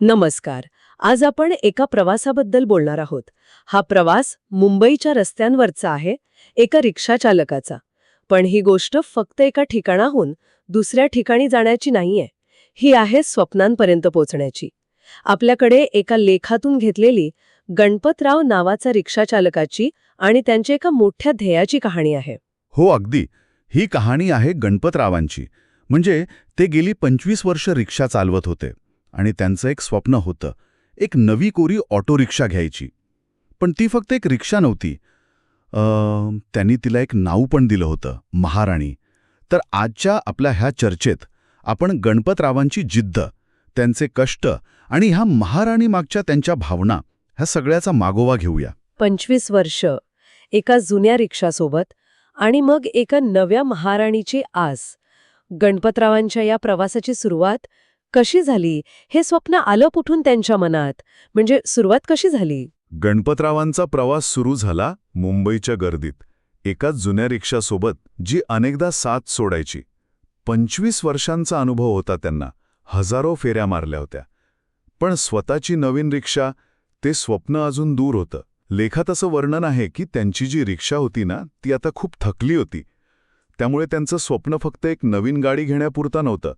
नमस्कार. आज आपण एका प्रवासाबद्दल बोलणार आहोत. हा प्रवास मुंबईच्या रस्त्यांवरचा आहे एका रिक्षा चालकाचा पण ही गोष्ट फक्त एका ठिकाणाहून दुसऱ्या ठिकाणी जाण्याची नाहीये. ही आहे स्वप्नांपर्यंत पोचण्याची. आपल्याकडे एका लेखातून घेतलेली गणपतराव नावाचा रिक्षा चालकाची आणि त्यांच्या एका मोठ्या ध्येयाची कहाणी आहे. हो अगदी. ही कहाणी आहे गणपतरावांची. म्हणजे ते गेली पंचवीस वर्ष रिक्षा चालवत होते. आणि त्यांचं एक स्वप्न होतं. एक नवी कोरी ऑटो रिक्षा घ्यायची. पण ती फक्त एक रिक्षा नव्हती. अं, त्यांनी तिला एक नाव पण दिलं होतं महाराणी. तर आजच्या आपल्या ह्या चर्चेत आपण गणपतरावांची जिद्द त्यांचे कष्ट आणि ह्या महाराणी मागच्या त्यांच्या भावना ह्या सगळ्याचा मागोवा घेऊया. पंचवीस वर्ष एका जुन्या रिक्षासोबत आणि मग एका नव्या महाराणीची आस. गणपतरावांच्या या प्रवासाची सुरुवात कशी झाली? हे स्वप्न आलं कुठून त्यांच्या मनात. म्हणजे सुरुवात कशी झाली? गणपतरावांचा प्रवास सुरू झाला मुंबईच्या गर्दीत. एका जुन्या रिक्षासोबत जी अनेकदा साथ सोडायची. पंचवीस वर्षांचा अनुभव होता त्यांना. हजारो फेऱ्या मारल्या होत्या. पण स्वतःची नवीन रिक्षा ते स्वप्न अजून दूर होतं. लेखात असं वर्णन आहे की त्यांची जी रिक्षा होती ना ती आता खूप थकली होती. त्यामुळे त्यांचं स्वप्न फक्त एक नवीन गाडी घेण्यापुरता नव्हतं.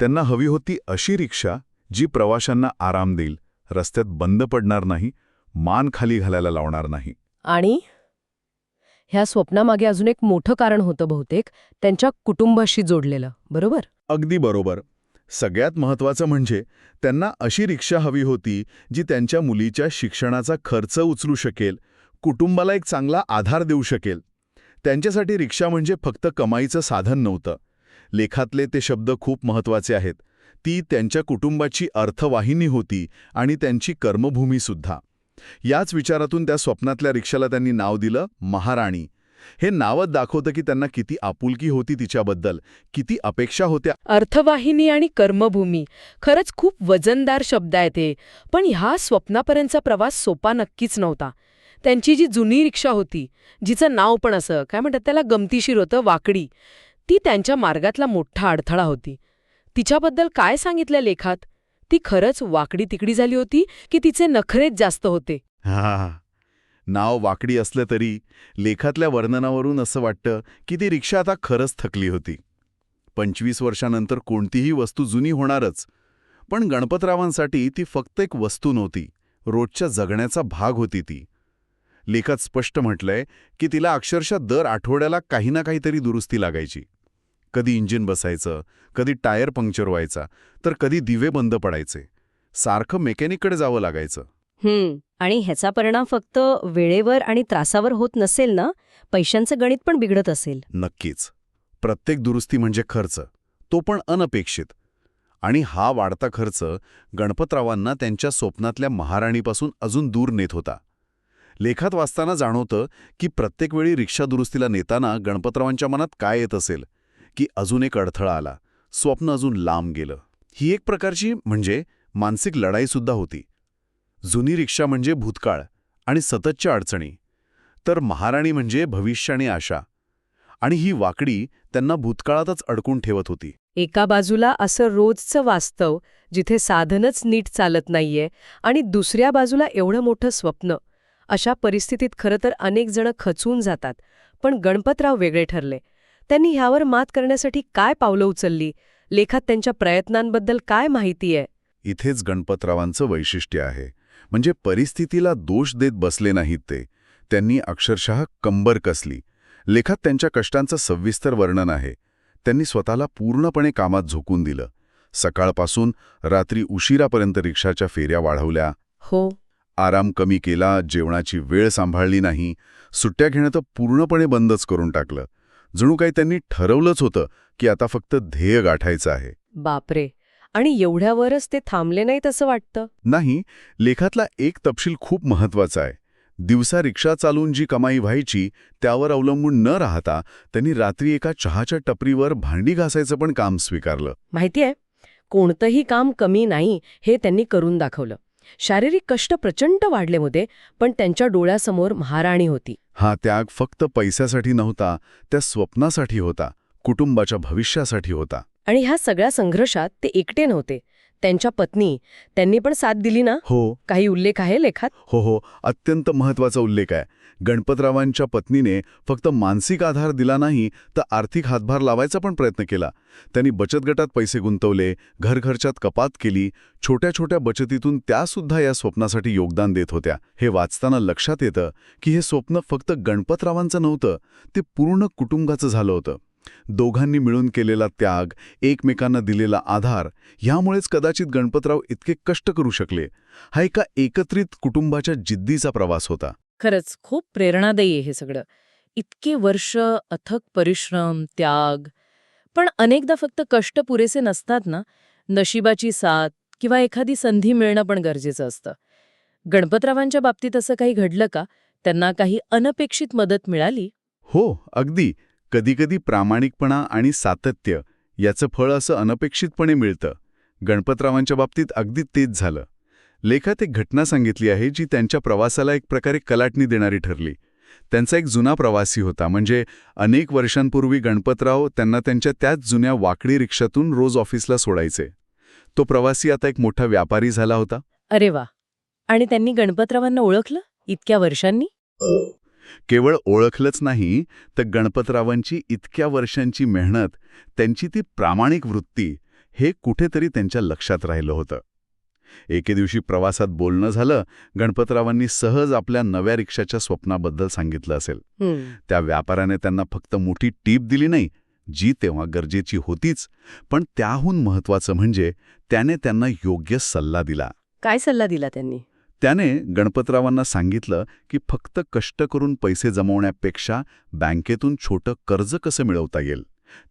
त्यांना हवी होती अशी रिक्षा जी प्रवाशांना आराम देईल रस्त्यात बंद पडणार नाही मान खाली घालायला लावणार नाही. आणि? ह्या स्वप्नामागे अजून एक मोठं कारण होतं बहुतेक त्यांच्या कुटुंबाशी जोडलेलं बरोबर? अगदी बरोबर. सगळ्यात महत्त्वाचं म्हणजे त्यांना अशी रिक्षा हवी होती जी त्यांच्या मुलीच्या शिक्षणाचा खर्च उचलू शकेल कुटुंबाला एक चांगला आधार देऊ शकेल. त्यांच्यासाठी रिक्षा म्हणजे फक्त कमाईचं साधन नव्हतं. लेखातले ते शब्द खूप महत्त्वाचे आहेत. ती त्यांच्या कुटुंबाची अर्थवाहिनी होती आणि त्यांची कर्मभूमीसुद्धा याच विचारातून त्या स्वप्नातल्या रिक्षाला त्यांनी नाव दिलं महाराणी. हे नावच दाखवतं की त्यांना किती आपुलकी होती तिच्याबद्दल किती अपेक्षा होत्या. अर्थवाहिनी आणि कर्मभूमी खरंच खूप वजनदार शब्द आहेत हे पण ह्या स्वप्नापर्यंतचा प्रवास सोपा नक्कीच नव्हता. त्यांची जी जुनी रिक्षा होती जिचं नाव पण असं काय म्हणतात त्याला गमतीशीर होतं वाकडी. ती त्यांच्या मार्गातला मोठा अडथळा होती. तिच्याबद्दल काय सांगितलं लेखात? ती खरंच वाकडी तिकडी झाली होती की तिचे नखरेच जास्त होते? हा. नाव वाकडी असलं तरी लेखातल्या वर्णनावरून असं वाटतं की ती रिक्षा आता खरंच थकली होती. पंचवीस वर्षानंतर कोणतीही वस्तू जुनी होणारच. पण गणपतरावांसाठी ती फक्त एक वस्तू नव्हती रोजच्या जगण्याचा भाग होती ती. लेखात स्पष्ट म्हटलंय की तिला अक्षरशः दर आठवड्याला काही ना काहीतरी दुरुस्ती लागायची. कधी इंजिन बसायचं कधी टायर पंक्चर व्हायचा तर कधी दिवे बंद पडायचे. सारखं मेकॅनिककडे जावं लागायचं. हम्म आणि ह्याचा परिणाम फक्त वेळेवर आणि त्रासावर होत नसेल ना पैशांचं गणित पण बिघडत असेल. नक्कीच. प्रत्येक दुरुस्ती म्हणजे खर्च तो पण अनपेक्षित. आणि हा वाढता खर्च गणपतरावांना त्यांच्या स्वप्नातल्या महाराणीपासून अजून दूर नेत होता. लेखात वाचताना जाणवतं की प्रत्येक वेळी रिक्षा दुरुस्तीला नेताना गणपतरावांच्या मनात काय येत असेल की अजून एक अडथळा आला. स्वप्न अजून लांब गेलं. ही एक प्रकारची म्हणजे मानसिक लढाईसुद्धा होती. जुनी रिक्षा म्हणजे भूतकाळ आणि सततच्या अडचणी. तर महाराणी म्हणजे भविष्य आणि आशा. आणि ही वाकडी त्यांना भूतकाळातच अडकून ठेवत होती. एका बाजूला असं रोजचं वास्तव जिथे साधनच नीट चालत नाहीये आणि दुसऱ्या बाजूला एवढं मोठं स्वप्न. अशा परिस्थितीत खरं तर अनेक जण खचून जातात पण गणपतराव वेगळे ठरले. त्यांनी ह्यावर मात करण्यासाठी काय पावलं उचलली? लेखात त्यांच्या प्रयत्नांबद्दल काय माहिती आहे? इथेच गणपतरावांचं वैशिष्ट्य आहे. म्हणजे परिस्थितीला दोष देत बसले नाहीत ते. त्यांनी अक्षरशः कंबर कसली. लेखात त्यांच्या कष्टांचं सविस्तर वर्णन आहे. त्यांनी स्वतःला पूर्णपणे कामात झोकून दिलं. सकाळपासून रात्री उशिरापर्यंत रिक्षाच्या फेऱ्या वाढवल्या. हो. आराम कमी केला जेवणाची वेळ सांभाळली नाही. सुट्ट्या घेणं तर पूर्णपणे बंदच करून टाकलं. जणू काही त्यांनी ठरवलंच होतं की आता फक्त ध्येय गाठायचं आहे. बापरे. आणि एवढ्यावरच ते थांबले नाहीत असं वाटतं? नाही लेखातला एक तपशील खूप महत्त्वाचा आहे. दिवसा रिक्षा चालून जी कमाई व्हायची त्यावर अवलंबून न राहता त्यांनी रात्री एका चहाच्या टपरीवर भांडी घासायचं पण काम स्वीकारलं. माहितीये? कोणतंही काम कमी नाही हे त्यांनी करून दाखवलं. शारीरिक कष्ट प्रचंड वाढले होते पण त्यांच्या डोळ्यासमोर महाराणी होती. हा त्याग फक्त पैशासाठी नव्हता त्या स्वप्नासाठी होता कुटुंबाच्या भविष्यासाठी होता. आणि ह्या सगळ्या संघर्षात ते एकटे नव्हते. त्यांच्या पत्नी त्यांनी पण साथ दिली ना? हो. काही उल्लेख आहे लेखात? हो हो. अत्यंत महत्त्वाचा उल्लेख आहे. गणपतरावांच्या पत्नीने फक्त मानसिक आधार दिला नाही तर आर्थिक हातभार लावायचा पण प्रयत्न केला. त्यांनी बचत गटात पैसे गुंतवले घरघरच्यात कपात केली छोट्या छोट्या बचतीतून त्यासुद्धा या स्वप्नासाठी योगदान देत होत्या. हे वाचताना लक्षात येतं की हे स्वप्न फक्त गणपतरावांचं नव्हतं ते पूर्ण कुटुंबाचं झालं होतं. दोघांनी मिळून केलेला त्याग एकमेकांना दिलेला आधार ह्यामुळेच कदाचित गणपतराव इतके कष्ट करू शकले. हा एका एकत्रित कुटुंबाच्या जिद्दीचा प्रवास होता. खरंच खूप प्रेरणादायी आहे हे सगळं. इतके वर्ष अथक परिश्रम त्याग पण अनेकदा फक्त कष्ट पुरेसे नसतात ना? नशिबाची साथ किंवा एखादी संधी मिळणं पण गरजेचं असतं. गणपतरावांच्या बाबतीत असं काही घडलं का? त्यांना काही अनपेक्षित मदत मिळाली? हो अगदी. कधीकधी प्रामाणिकपणा आणि सातत्य याचं फळ असं अनपेक्षितपणे मिळतं. गणपतरावांच्या बाबतीत अगदी तेच झालं. लेखात एक घटना सांगितली आहे जी त्यांच्या प्रवासाला एक प्रकारे कलाटणी देणारी ठरली. त्यांचा एक जुना प्रवासी होता म्हणजे अनेक वर्षांपूर्वी गणपतराव त्यांना त्यांच्या त्याच जुन्या वाकडी रिक्षातून रोज ऑफिसला सोडायचे. तो प्रवासी आता एक मोठा व्यापारी झाला होता. अरे वा! आणि त्यांनी गणपतरावांना ओळखलं? इतक्या वर्षांनी? केवळ ओळखलंच नाही तर गणपतरावांची इतक्या वर्षांची मेहनत त्यांची ती प्रामाणिक वृत्ती हे कुठेतरी त्यांच्या लक्षात राहिलं होतं. एके दिवशी प्रवासात बोलणं झालं गणपतरावांनी सहज आपल्या नव्या रिक्षाच्या स्वप्नाबद्दल सांगितलं असेल. त्या व्यापाऱ्याने त्यांना फक्त मोठी टीप दिली नाही जी तेव्हा गरजेची होतीच पण त्याहून महत्वाचं म्हणजे त्याने त्यांना योग्य सल्ला दिला. काय सल्ला दिला त्यांनी? त्याने गणपतरावांना सांगितलं की फक्त कष्ट करून पैसे जमवण्यापेक्षा बँकेतून छोटं कर्ज कसं मिळवता येईल?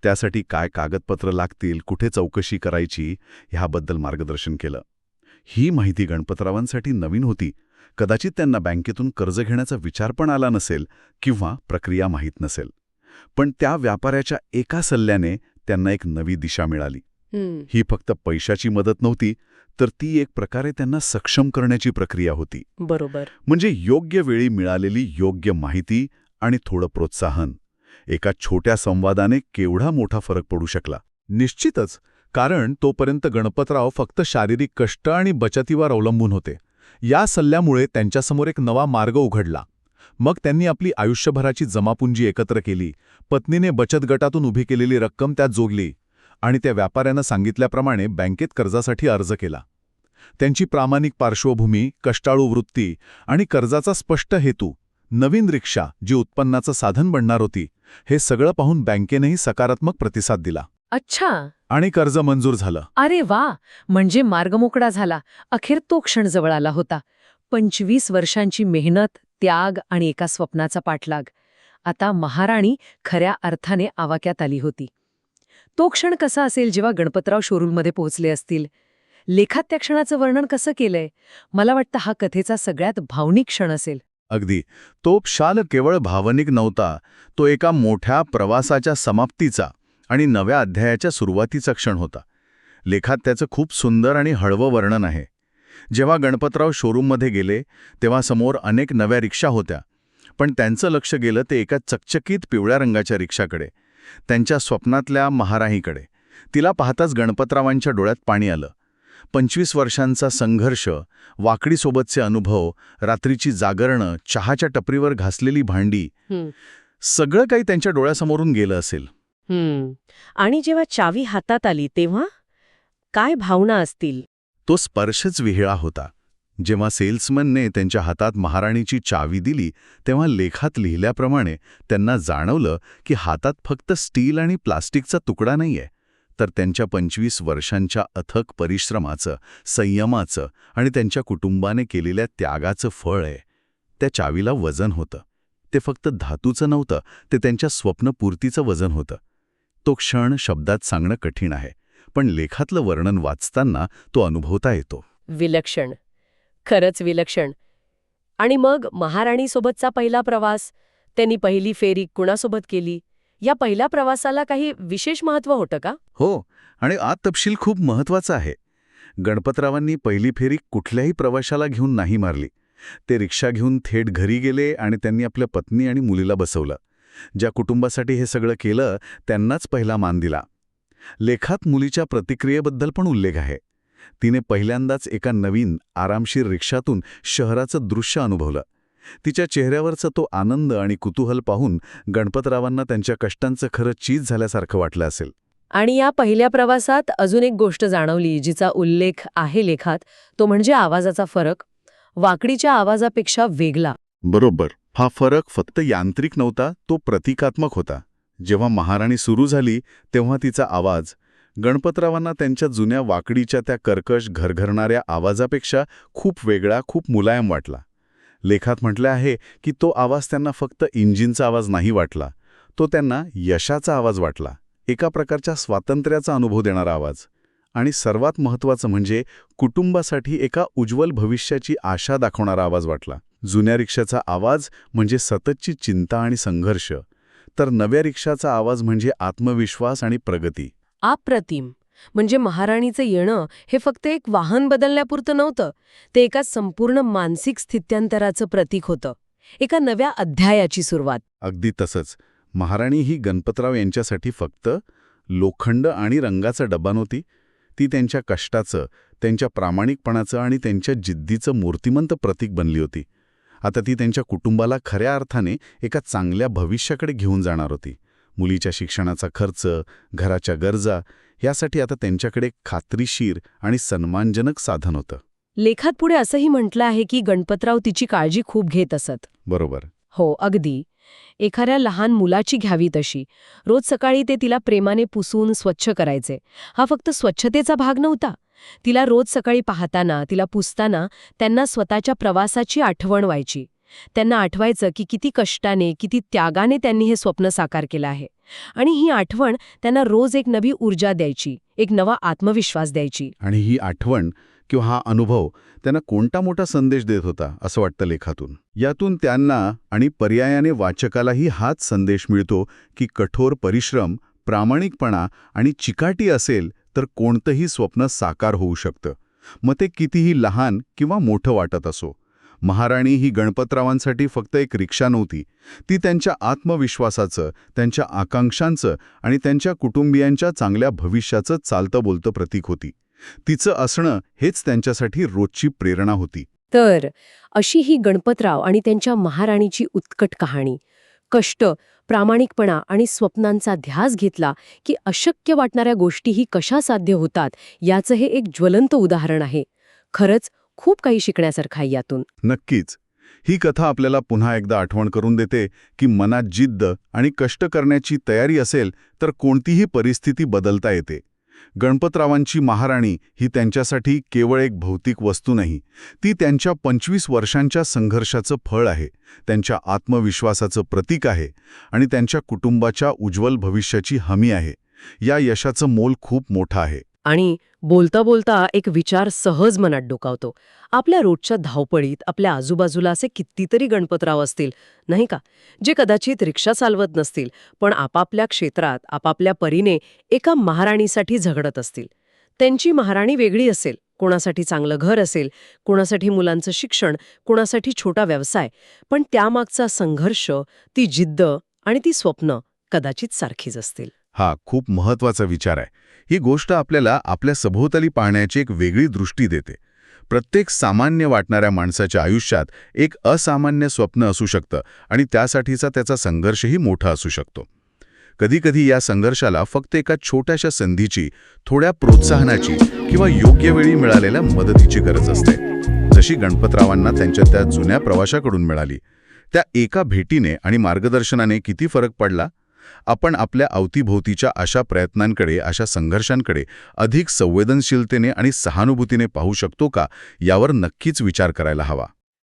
त्यासाठी काय कागदपत्र लागतील? कुठे चौकशी करायची? ह्याबद्दल मार्गदर्शन केलं. ही माहिती गणपतरावांसाठी नवीन होती. कदाचित त्यांना बँकेतून कर्ज घेण्याचा विचार पण आला नसेल किंवा प्रक्रिया माहीत नसेल. पण त्या व्यापाऱ्याच्या एका सल्ल्याने त्यांना एक नवी दिशा मिळाली. ही फक्त पैशाची मदत नव्हती तर ती एक प्रकारे त्यांना सक्षम करण्याची प्रक्रिया होती. बरोबर. म्हणजे योग्य वेळी मिळालेली योग्य माहिती आणि थोडं प्रोत्साहन. एका छोट्या संवादाने केवढा मोठा फरक पडू शकला? निश्चितच कारण तोपर्यंत गणपतराव फक्त शारीरिक कष्ट आणि बचतीवर अवलंबून होते. या सल्ल्यामुळे त्यांच्यासमोर एक नवा मार्ग उघडला. मग त्यांनी आपली आयुष्यभराची जमापुंजी एकत्र केली. पत्नीने बचत गटातून उभी केलेली रक्कम त्यात जोगली आणि त्या व्यापाऱ्यानं सांगितल्याप्रमाणे बँकेत कर्जासाठी अर्ज केला. त्यांची प्रामाणिक पार्श्वभूमी कष्टाळू वृत्ती आणि कर्जाचा स्पष्ट हेतू नवीन रिक्षा जी उत्पन्नाचं साधन बनणार होती हे सगळं पाहून बँकेनेही सकारात्मक प्रतिसाद दिला. अच्छा. आणि कर्ज मंजूर झालं. अरे वा. म्हणजे मार्ग मोकळा झाला. अखेर तो क्षण जवळ आला होता. पंचवीस वर्षांची मेहनत त्याग आणि एका स्वप्नाचा पाठलाग. आता महाराणी खऱ्या अर्थाने आवाक्यात आली होती. तो क्षण कसा असेल जेव्हा गणपतराव शोरूममध्ये पोहोचले असतील? लेखात त्या क्षणाचं वर्णन कसं केलंय? मला वाटतं हा कथेचा सगळ्यात भावनिक क्षण असेल. अगदी. तो शाल केवळ भावनिक नव्हता. तो एका मोठ्या प्रवासाच्या समाप्तीचा. आणि नव्या अध्यायाच्या सुरुवातीचा क्षण होता. लेखात त्याचं खूप सुंदर आणि हळवं वर्णन आहे. जेव्हा गणपतराव शोरूममध्ये गेले तेव्हा समोर अनेक नव्या रिक्षा होत्या. पण त्यांचं लक्ष गेलं ते एका चकचकीत पिवळ्या रंगाच्या रिक्षाकडे. त्यांच्या स्वप्नातल्या महाराहीकडे. तिला पाहताच गणपतरावांच्या डोळ्यात पाणी आलं. पंचवीस वर्षांचा संघर्ष वाकडीसोबतचे अनुभव रात्रीची जागरणं चहाच्या टपरीवर घासलेली भांडी. सगळं काही त्यांच्या डोळ्यासमोरून गेलं असेल. हम्म. आणि जेव्हा चावी हातात आली तेव्हा काय भावना असतील? तो स्पर्शच विहिळा होता. जेव्हा सेल्समनने त्यांच्या हातात महाराणीची चावी दिली तेव्हा लेखात लिहिल्याप्रमाणे त्यांना जाणवलं की हातात फक्त स्टील आणि प्लास्टिकचा तुकडा नाहीये. तर त्यांच्या पंचवीस वर्षांच्या अथक परिश्रमाचं संयमाचं आणि त्यांच्या कुटुंबाने केलेल्या त्यागाचं फळ आहे. त्या चावीला वजन होतं. ते फक्त धातूचं नव्हतं ते त्यांच्या स्वप्नपूर्तीचं वजन होतं. तो क्षण शब्दात सांगणं कठीण आहे पण लेखातलं वर्णन वाचताना तो अनुभवता येतो. विलक्षण. खरंच विलक्षण. आणि मग महाराणीसोबतचा पहिला प्रवास त्यांनी पहिली फेरी कुणासोबत केली? या पहिल्या प्रवासाला काही विशेष महत्त्व होतं का? हो आणि आत तपशील खूप महत्त्वाचा आहे. गणपतरावांनी पहिली फेरी कुठल्याही प्रवाशाला घेऊन नाही मारली. ते रिक्षा घेऊन थेट घरी गेले आणि त्यांनी आपल्या पत्नी आणि मुलीला बसवलं. ज्या कुटुंबासाठी हे सगळं केलं त्यांनाच पहिला मान दिला. लेखात मुलीच्या प्रतिक्रियेबद्दल पण उल्लेख आहे. तिने पहिल्यांदाच एका नवीन आरामशीर रिक्षातून शहराचं दृश्य अनुभवलं. तिच्या चेहऱ्यावरचा तो आनंद आणि कुतूहल पाहून गणपतरावांना त्यांच्या कष्टांचं खरं चीज झाल्यासारखं वाटलं असेल. आणि या पहिल्या प्रवासात अजून एक गोष्ट जाणवली जिचा उल्लेख आहे लेखात तो म्हणजे आवाजाचा फरक. वाकडीच्या आवाजापेक्षा वेगळा. बरोबर. हा फरक फक्त यांत्रिक नव्हता तो प्रतिकात्मक होता. जेव्हा महाराणी सुरू झाली तेव्हा तिचा आवाज गणपतरावांना त्यांच्या जुन्या वाकडीच्या त्या कर्कश घरघरणाऱ्या आवाजापेक्षा खूप वेगळा खूप मुलायम वाटला. लेखात म्हटलं आहे की तो आवाज त्यांना फक्त इंजिनचा आवाज नाही वाटला तो त्यांना यशाचा आवाज वाटला एका प्रकारच्या स्वातंत्र्याचा अनुभव देणारा आवाज. आणि सर्वात महत्त्वाचं म्हणजे कुटुंबासाठी एका उज्ज्वल भविष्याची आशा दाखवणारा आवाज वाटला. जुन्या रिक्षाचा आवाज म्हणजे सततची चिंता आणि संघर्ष तर नव्या रिक्षाचा आवाज म्हणजे आत्मविश्वास आणि प्रगती. अप्रतिम. म्हणजे महाराणीचं येणं हे फक्त एक वाहन बदलण्यापुरतं नव्हतं ते एका संपूर्ण मानसिक स्थित्यांतराचं प्रतीक होतं एका नव्या अध्यायाची सुरुवात. अगदी तसंच. महाराणी ही गणपतराव यांच्यासाठी फक्त लोखंड आणि रंगाचा डब्बा नव्हती ती त्यांच्या कष्टाचं त्यांच्या प्रामाणिकपणाचं आणि त्यांच्या जिद्दीचं मूर्तिमंत प्रतीक बनली होती. आता ती त्यांच्या कुटुंबाला खऱ्या अर्थाने एका चांगल्या भविष्याकडे घेऊन जाणार होती. मुलीच्या शिक्षणाचा खर्च घराच्या गरजा यासाठी आता त्यांच्याकडे खात्रीशीर आणि सन्मानजनक साधन होतं. लेखात पुढे असंही म्हटलं आहे की गणपतराव तिची काळजी खूप घेत असत. बरोबर. हो अगदी. एखाद्या लहान मुलाची घ्यावी तशी. रोज सकाळी ते तिला प्रेमाने पुसून स्वच्छ करायचे. हा फक्त स्वच्छतेचा भाग नव्हता. तिला रोज सकाळी पाहताना तिला पुसताना त्यांना स्वतःच्या प्रवासाची आठवण व्हायची. त्यांना आठवायचं की किती कष्टाने किती त्यागाने त्यांनी हे स्वप्न साकार केलं आहे. आणि ही आठवण त्यांना रोज एक नवी ऊर्जा द्यायची एक नवा आत्मविश्वास द्यायची. आणि ही आठवण किंवा हा अनुभव त्यांना कोणता मोठा संदेश देत होता असं वाटतं लेखातून? यातून त्यांना आणि पर्यायाने वाचकालाही हाच संदेश मिळतो की कठोर परिश्रम प्रामाणिकपणा आणि चिकाटी असेल तर कोणतंही स्वप्न साकार होऊ शकतं. मग ते कितीही लहान किंवा मोठं वाटत असो. महाराणी ही गणपतरावांसाठी फक्त एक रिक्षा नव्हती. ती त्यांच्या आत्मविश्वासाचं त्यांच्या आकांक्षांचं आणि त्यांच्या कुटुंबियांच्या चांगल्या भविष्याचं चालतं बोलतं प्रतीक होती. तिचं असणं हेच त्यांच्यासाठी रोजची प्रेरणा होती. तर अशी ही गणपतराव आणि त्यांच्या महाराणीची उत्कट कहाणी. कष्ट प्रामाणिकपणा आणि स्वप्नांचा ध्यास घेतला की अशक्य वाटणाऱ्या गोष्टीही कशा साध्य होतात याचं हे एक ज्वलंत उदाहरण आहे. खरंच खूप काही शिकण्यासारखं आहे यातून. नक्कीच. ही कथा आपल्याला पुन्हा एकदा आठवण करून देते की मनात जिद्द आणि कष्ट करण्याची तयारी असेल तर कोणतीही परिस्थिती बदलता येते. गणपतरावांची महाराणी ही त्यांच्यासाठी केवळ एक भौतिक वस्तू नाही ती त्यांच्या पंचवीस वर्षांच्या संघर्षाचं फळ आहे त्यांच्या आत्मविश्वासाचं प्रतीक आहे आणि त्यांच्या कुटुंबाच्या उज्ज्वल भविष्याची हमी आहे. या यशाचं मोल खूप मोठं आहे. आणि बोलता बोलता एक विचार सहज मनात डोकावतो. आपल्या रोजच्या धावपळीत आपल्या आजूबाजूला असे कितीतरी गणपतराव असतील नाही का? जे कदाचित रिक्षा चालवत नसतील पण आपापल्या क्षेत्रात आपापल्या परीने एका महाराणीसाठी झगडत असतील. त्यांची महाराणी वेगळी असेल कोणासाठी चांगलं घर असेल कोणासाठी मुलांचं शिक्षण कोणासाठी छोटा व्यवसाय पण त्यामागचा संघर्ष ती जिद्द आणि ती स्वप्न कदाचित सारखीच असतील. हा खूप महत्त्वाचा विचार आहे. ही गोष्ट आपल्याला आपल्या सभोवताली पाहण्याची एक वेगळी दृष्टी देते. प्रत्येक सामान्य वाटणाऱ्या माणसाच्या आयुष्यात एक असामान्य स्वप्न असू शकतं आणि त्यासाठीचा त्याचा संघर्षही मोठा असू शकतो. कधीकधी या संघर्षाला फक्त एका छोट्याशा संधीची थोड्या प्रोत्साहनाची किंवा योग्य वेळी मिळालेल्या मदतीची गरज असते. जशी गणपतरावांना त्यांच्या त्या जुन्या प्रवाशाकडून मिळाली त्या एका भेटीने आणि मार्गदर्शनाने किती फरक पडला? आपण आपल्या अवतीभोवतीच्या अशा प्रयत्नांकडे अशा संघर्षांकडे अधिक संवेदनशीलतेने आणि सहानुभूतीने पाहू शकतो का यावर नक्कीच विचार करायला हवा.